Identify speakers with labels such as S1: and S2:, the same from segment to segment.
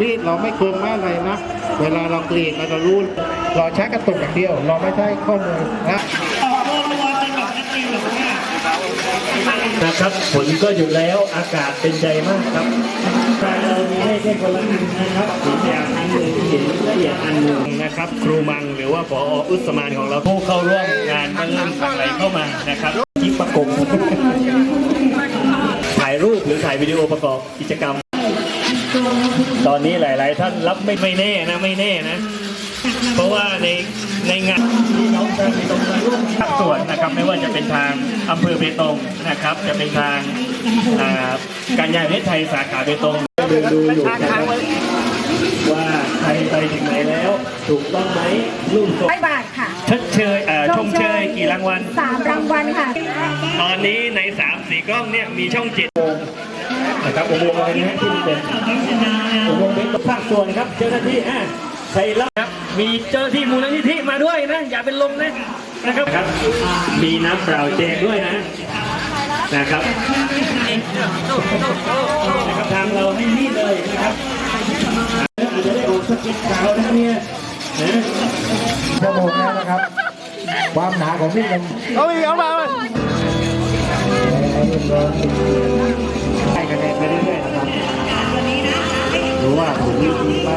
S1: มีดเราไม่คมไม่อะไรนะ เวลาเรากรีดเราจะรู้เราใช้กระตุกอย่างเดียว เราไม่ใช้ข้อมือนะ
S2: นะครับฝนก็อยู่แล้วอากาศเป็นใจมากครับเรามีให้แค่คนละอันนะครับสีแดงอันหนึ่งสีละเอียดอันหนึ่งนะครับ ครูมังหรือว่าผออุสมานของเราผู้เข้าร่วมงานก็เริ่มหลั่งไหลเข้ามานะครับยิงประกบถ่ายรูปหรือถ่ายวิดีโอประกอบกิจกรรม ตอนนี้หลาย ๆ ท่านรับไม่ไม่แน่นะไม่แน่นะ เพราะว่าในในงานที่น้องชาวเบตงร่วมภาคส่วนนะครับ ไม่ว่าจะเป็นทางอำเภอเบตงนะครับ จะเป็นทางการยาประเทศไทยสาขาเบตงดูอยู่นะครับว่าใครไปถึงไหนแล้ว ถูกต้องไหมรูปทรง
S3: ร้อยบาทค่ะ
S2: ชดเชยอ่อชมเชยกี่รางวัล
S3: สามรางวัลค่ะ
S2: ตอนนี้ใน3ามสี่กล้องเนี่ยมีช่องเจ็ดนะครับอุโมงค์อะไรนะที่เป็น ภาคส่วนครับ เจ้าหน้าที่อะใครรับครับ มีเจ้าหน้าที่มูลนิธิมาด้วยนะ อย่าเป็นลมนะนะครับครับ มีน้ำเปล่าแจกด้วยนะ นะครับนะครับทางเราให้นี่เลยนะครับอาจจะได้ออกสกิดขาวนะเนี่ยนะ
S1: ชั่วโมงแล้วนะครับ ความหนาของมีดมัน
S4: เอาอีกเอามา
S2: ให้คะแนนไปเรื่อยๆนะครับ รู้ว่าถูกวิธีไหม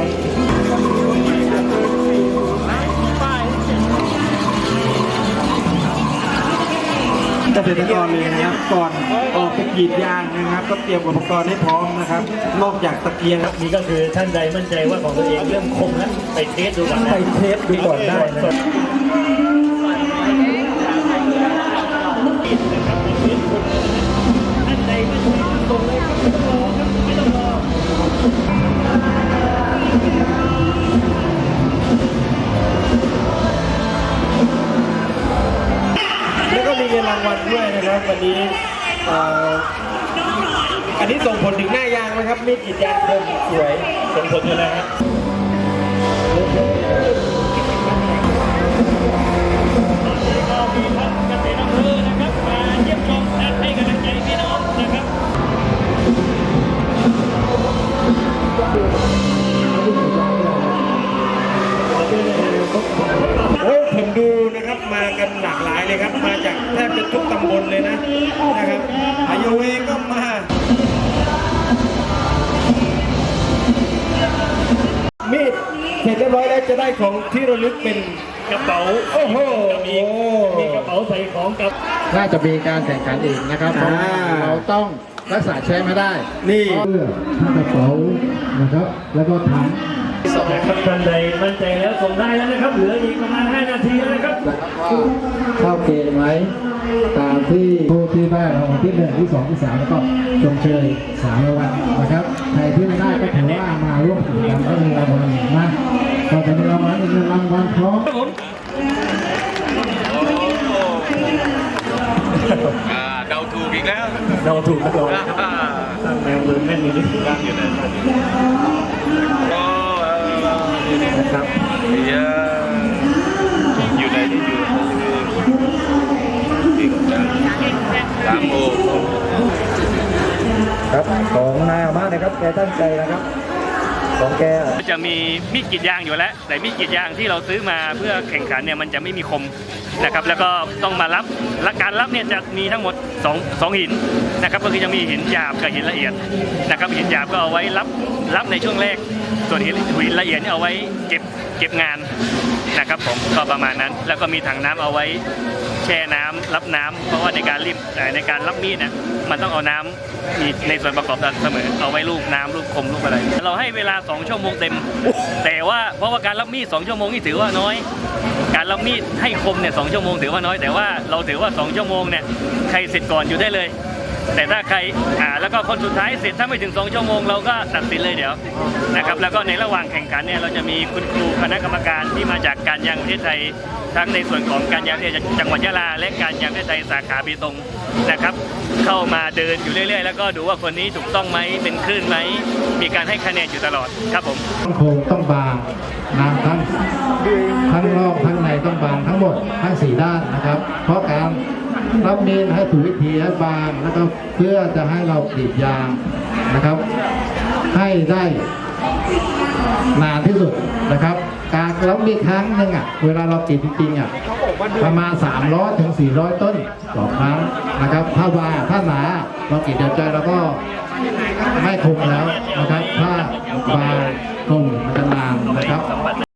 S4: เกษตรกรเลยนะครับก่อนออกไปกรีดยางนะครับ ก็เตรียมอุปกรณ์ให้พร้อมนะครับ นอกจากตะเกียงครับ
S2: นี่ก็คือท่านใดมั่นใจว่าของตัวเองเริ่มคมแล้วไปเทสดูก่อนนะ
S4: ไปเทสดูก่อนได้นะ วันะครับวันนี้ออันนี้ส่งผลถึงหน้ายางไหมครับมีดกรีดยางคมสวย
S2: ส่งผลอยู่แล้วครับ ที่ระลึก
S4: เป็น
S2: กระเป๋า
S4: โอ้โห
S2: จะมีมีกระเป๋าใส่ของกับ
S1: น่าจะมีการแข่งขันอีกนะครับเพราะว่า
S4: อ่า
S1: เราต้องรักษาแชมป์ให้ได้
S4: นี่
S1: เพื่อผ้ากระเป๋านะครับ แล้วก็ถัง
S2: นะครับท่านใดมั่นใจแล้วส่งได้แล้วนะครับ เหลืออีกประมาณ 5 นาทีแล้วนะครับ
S1: เข้าเกณฑ์ไหมตามที่ผู้ที่ได้รางวัลที่หนึ่งที่สองที่สามแล้วก็ชมเชยสามรางวัลนะครับ ใครที่ไม่ได้ก็ถือว่ามาร่วมกิจกรรมก็มีรางวัลนะ ก็จะมีรางวัลอีกหนึ่งรางวัลพร้อม
S2: ครับผม
S5: อ่าเดาถูกอีกแล้ว
S2: เราถูกนะเรา
S5: อ่า
S2: ตั้งแนวมือแม่นนี่
S5: ตั้งอยู่ไหนก็เอ่อนี่นี่
S2: นะครับ
S5: เดี๋ยวอยู่ไหนที่อยู่ที่สามโมง
S4: ครับของนายออกมานะครับแกตั้งใจนะครับ ของแก
S2: จะมีมีดกรีดยางอยู่แล้ว แต่มีดกรีดยางที่เราซื้อมาเพื่อแข่งขันเนี่ยมันจะไม่มีคมนะครับ แล้วก็ต้องมารับและการรับเนี่ยจะมีทั้งหมด2องสองหินนะครับ ก็คือจะมีหินหยาบกับหินละเอียดนะครับ หินหยาบก็เอาไว้รับรับในช่วงแรก ส่วนหินหินละเอียดเนี่ยเอาไว้เก็บเก็บงานนะครับผมก็ประมาณนั้น แล้วก็มีถังน้ำเอาไว้ แช่น้ำรับน้ำเพราะว่าในการรีบแต่ในการรับมีดเนี่ยมันต้องเอาน้ำมีในส่วนประกอบเสมอเอาไว้ลูกน้ำลูกคมลูกอะไร เราให้เวลา 2 ชั่วโมงเต็ม แต่ว่าเพราะว่าการรับมีด2ชั่วโมงนี่ถือว่าน้อย การรับมีดให้คมเนี่ยสชั่วโมงถือว่าน้อยแต่ว่าเราถือว่า 2 ชั่วโมงเนี่ยใครเสร็จก่อนอยู่ได้เลยแต่ถ้าใครอ่าแล้วก็คนสุดท้ายเสร็จถ้าไม่ถึง 2 ชั่วโมงเราก็ตัดสินเลยเดี๋ยวนะครับแล้วก็ในระหว่างแข่งขันเนี่ยเราจะมีคุณครูคณะกรรมการที่มาจากการยางประเทศไทย ทั้งในส่วนของการยางประเทศจังหวัดยะลา และการยางประเทศไทยสาขาเบตงนะครับ เข้ามาเดินอยู่เรื่อย ๆ แล้วก็ดูว่าคนนี้ถูกต้องไหมเป็นคลื่นไหมมีการให้คะแนนอยู่ตลอดครับผม
S1: ต้องโคงต้องบางน้ำทั้งทั้งรอบทั้งในต้องบางทั้งหมดทั้งสี่ด้านนะครับ เพราะการรับมีดให้ถูกวิธีให้บางแล้วก็เพื่อจะให้เรากรีดยางนะครับ ให้ได้นานที่สุดนะครับ การแล้วมีครั้งหนึ่งอะ เวลาเราติดจริงอะประมาณ 300ถึง400 ต้นต่อครั้งนะครับ ถ้าว่าถ้าหนาเราติดเดียวใจเราก็ไม่คุมแล้วนะครับ ถ้าว่าคุมมันจะนานนะครับ